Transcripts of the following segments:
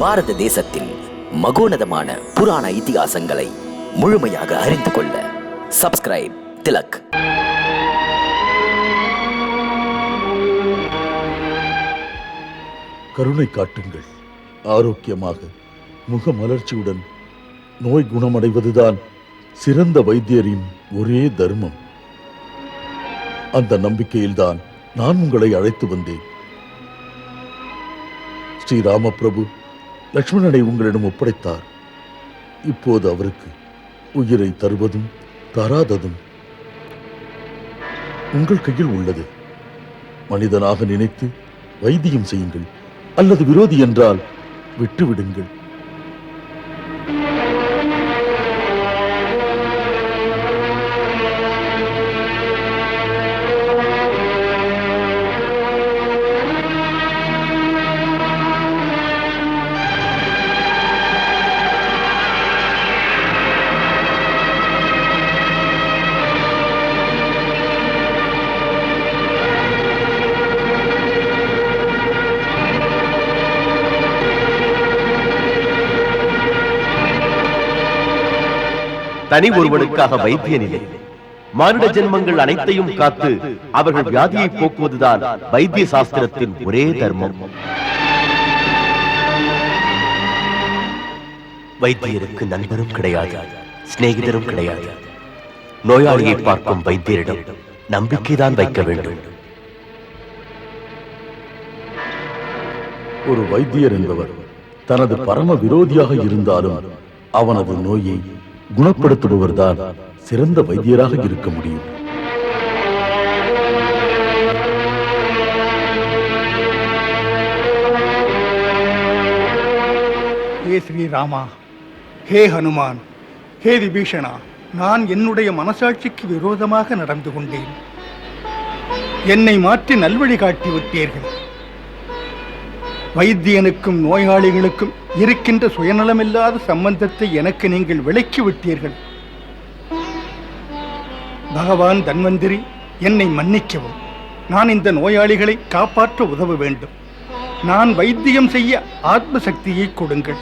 பாரத தேசத்தின் மகோனதமான புராண இதிகாசங்களை முழுமையாக அறிந்து கொள்ள சப்ஸ்கிரைப் திலக். கருணை காட்டுங்கள். ஆரோக்கியமாக முகமலர்ச்சியுடன். நோய் குணமடைவதுதான் சிறந்த வைத்தியரின் ஒரே தர்மம். அந்த நம்பிக்கையில்தான் நான் உங்களை அழைத்து வந்தேன். ஸ்ரீராமபிரபு லக்ஷ்மணனை உங்களிடம் ஒப்படைத்தார். இப்போது அவருக்கு உயிரை தருவதும் தராததும் உங்கள் கையில் உள்ளது. மனிதனாக நினைத்து வைத்தியம் செய்யுங்கள் அல்லது விரோதி என்றால் விட்டுவிடுங்கள். தனி ஒருவனுக்காக வைத்திய நிலை மானிட ஜென்மங்கள் அனைத்தையும் காத்து அவர்கள் வியாதியை போக்குவதுதான் வைத்திய சாஸ்திரத்தின் ஒரே தர்மம். வைத்தியருக்கு நண்பரும் கிடையாது சிநேகிதரும் கிடையாது. நோயாளியை பார்க்கும் வைத்தியரிடம் நம்பிக்கைதான் வைக்க வேண்டும். ஒரு வைத்தியர் என்பவர் தனது பரம விரோதியாக இருந்தாலும் அவனது நோயை குணப்படுத்துபவர்தான் சிறந்த வைத்தியராக இருக்க முடியும். ஹே ஸ்ரீராமா ஹே ஹனுமான் ஹே விபீஷணா நான் என்னுடைய மனசாட்சிக்கு விரோதமாக நடந்து கொண்டேன். என்னை மாற்றி நல்வழி காட்டி விட்டீர்கள் வைத்தியனுக்கும் நோயாளிகளுக்கும் இருக்கின்ற சுயநலமில்லாத சம்பந்தத்தை எனக்கு நீங்கள் விலக்கி விட்டீர்கள். பகவான் தன்வந்திரி என்னை மன்னிக்கவும். நான் இந்த நோயாளிகளை காப்பாற்ற உதவ வேண்டும். நான் வைத்தியம் செய்ய ஆத்ம சக்தியை கொடுங்கள்.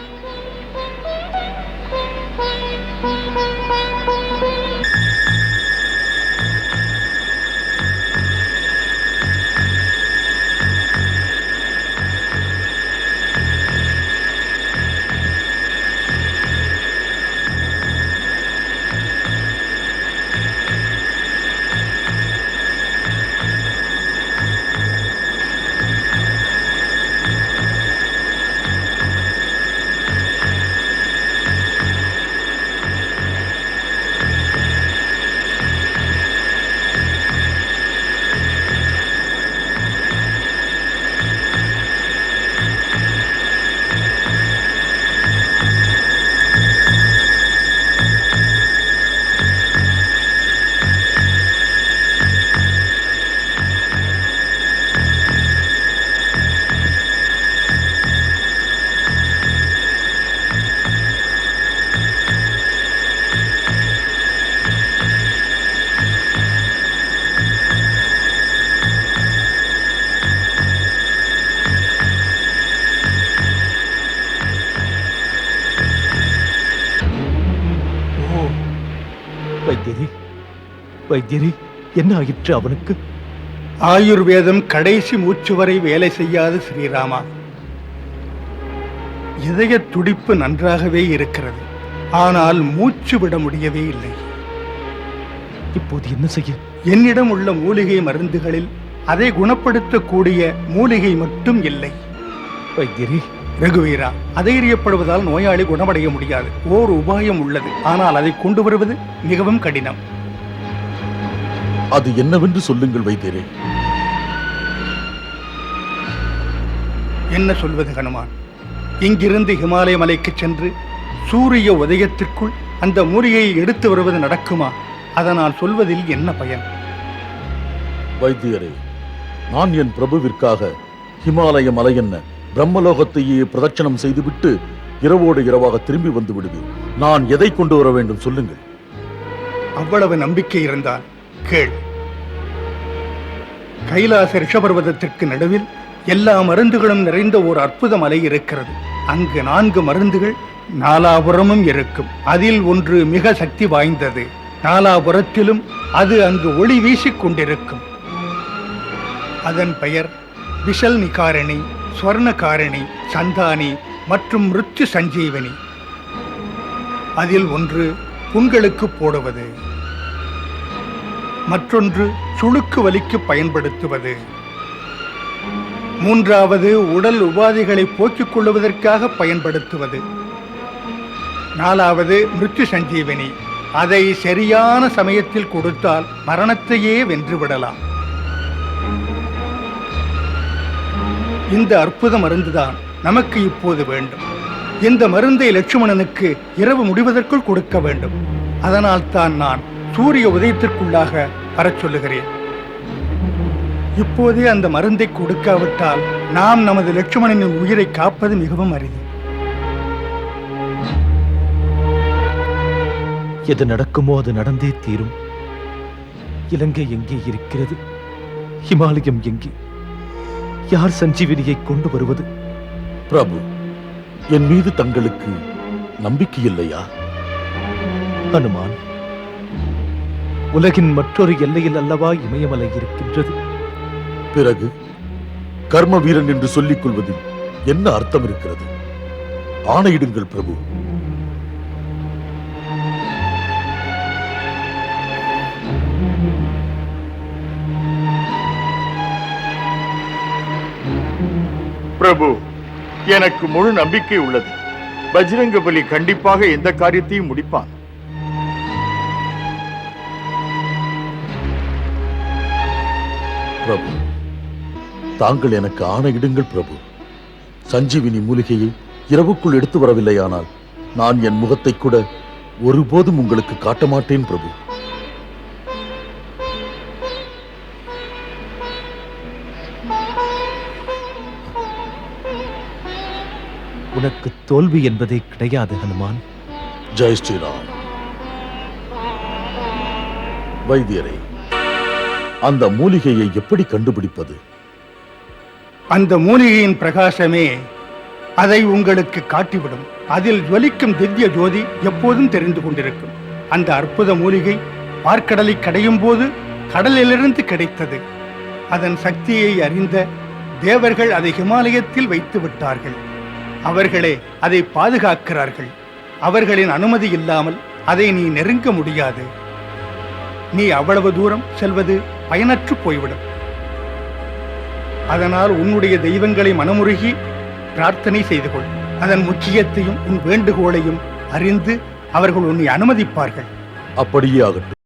வைத்தியரே என்ன ஆயிற்று அவனுக்கு? ஆயுர்வேதம் கடைசி மூச்சு வரை வேலை செய்யாது ஸ்ரீராமா. இதய துடிப்பு நன்றாகவே இருக்கிறது. ஆனால் மூச்சு விட முடியவே இல்லை. இப்போது என்ன செய்ய? என்னிடம் உள்ள மூலிகை மருந்துகளில் அதை குணப்படுத்தக்கூடிய மூலிகை மட்டும் இல்லை. வைத்தியரே. ரகுவீரா அதைரியப்படுவதால் நோயாளி குணமடைய முடியாது. ஓர் உபாயம் உள்ளது. ஆனால் அதை கொண்டு வருவது மிகவும் கடினம். அது என்னவென்று சொல்லுங்கள் வைத்தியரே. என்ன சொல்வது ஹனுமான்? இங்கிருந்து இமாலய மலைக்கு சென்று சூரிய உதயத்திற்குள் அந்த மூலிகையை எடுத்து வருவது நடக்குமா? அதனால் சொல்வதில் என்ன பயன்? வைத்தியரே நான் என் பிரபுவிற்காக ஹிமாலய மலை என்ன பிரம்மலோகத்தையே பிரதட்சணம் செய்துவிட்டு இரவோடு இரவாக திரும்பி வந்து விடுவேன். நான் எதை கொண்டு வர வேண்டும் சொல்லுங்கள். அவ்வளவு நம்பிக்கை இருந்தால் கேள். கைலாச ரிஷபர்வதத்திற்கு நடுவில் எல்லா மருந்துகளும் நிறைந்த ஒரு அற்புத மலை இருக்கிறது. அங்கு நான்கு மருந்துகள் நாலாபுரமும் இருக்கும். அதில் ஒன்று மிக சக்தி வாய்ந்தது. நாலாபுரத்திலும் அது அங்கு ஒளி வீசிக் கொண்டிருக்கும். அதன் பெயர் விஷல் நிகாரணி ஸ்வர்ணகாரணி சந்தானி மற்றும் மிருத்யு சஞ்சீவனி அதில் ஒன்று புண்களுக்கு போடுவது. மற்றொன்று சுளுக்கு வலிக்கு பயன்படுத்துவது. மூன்றாவது உடல் உபாதைகளை போக்கிக் கொள்வதற்காக பயன்படுத்துவது. நாலாவது மிருத்யு சஞ்சீவனி. அதை சரியான சமயத்தில் கொடுத்தால் மரணத்தையே வென்றுவிடலாம் இந்த அற்புத மருந்துதான் நமக்கு இப்போது வேண்டும். இந்த மருந்தை லட்சுமணனுக்கு இரவு முடிவதற்குள் கொடுக்க வேண்டும். அதனால் தான் நான் சூரிய உதயத்திற்குள்ளாக வரச் சொல்லுகிறேன். இப்போதே அந்த மருந்தை கொடுக்காவிட்டால் நாம் நமது லட்சுமணனின் உயிரை காப்பது மிகவும் அரிது. எது நடக்குமோ அது நடந்தே தீரும். இலங்கை எங்கே இருக்கிறது? ஹிமாலயம் எங்கே? யார் சஞ்சீவினியை கொண்டு வருவது? பிரபு என் மீது தங்களுக்கு நம்பிக்கை இல்லையா? ஹனுமான் உலகின் மற்றொரு எல்லையில் அல்லவா இமயமலை இருக்கின்றது? பிறகு கர்ம வீரன் என்று சொல்லிக் கொள்வதில் என்ன அர்த்தம் இருக்கிறது? ஆணையிடுங்கள் பிரபு. பிரபு எனக்கு முழு நம்பிக்கை உள்ளது. பஜ்ரங்க பலி கண்டிப்பாக எந்த காரியத்தையும் முடிப்பான். பிரபு. தாங்கள் எனக்கு ஆணையிடுங்கள் பிரபு. சஞ்சீவினி மூலிகையை இரவுக்குள் எடுத்து வரவில்லையானால் நான் என் முகத்தை கூட ஒருபோதும் உங்களுக்கு காட்ட மாட்டேன் பிரபு. உனக்கு தோல்வி என்பதே கிடையாது ஹனுமான். ஜெய் ஸ்ரீராம். வைத்தியரே அந்த மூலிகையை எப்படி கண்டுபிடிப்பது? அந்த மூலிகையின் பிரகாசமே அதை உங்களுக்கு காட்டிவிடும். அதில் ஜொலிக்கும் திவ்ய ஜோதி எப்போதும் தெரிந்து கொண்டிருக்கும். அந்த அற்புத மூலிகை பார்க்கடலை கடையும் போது கடலிலிருந்து கிடைத்தது. அதன் சக்தியை அறிந்த தேவர்கள் அதை ஹிமாலயத்தில் வைத்து விட்டார்கள். அவர்களே அதை பாதுகாக்கிறார்கள். அவர்களின் அனுமதி இல்லாமல் அதை நீ நெருங்க முடியாது. நீ அவ்வளவு தூரம் செல்வது பயனற்று போய்விடும். அதனால் உன்னுடைய தெய்வங்களை மனமுருகி பிரார்த்தனை செய்து கொள். அதன் முக்கியத்தையும் உன் வேண்டுகோளையும் அறிந்து அவர்கள் உன்னை அனுமதிப்பார்கள். அப்படியே ஆகட்டும்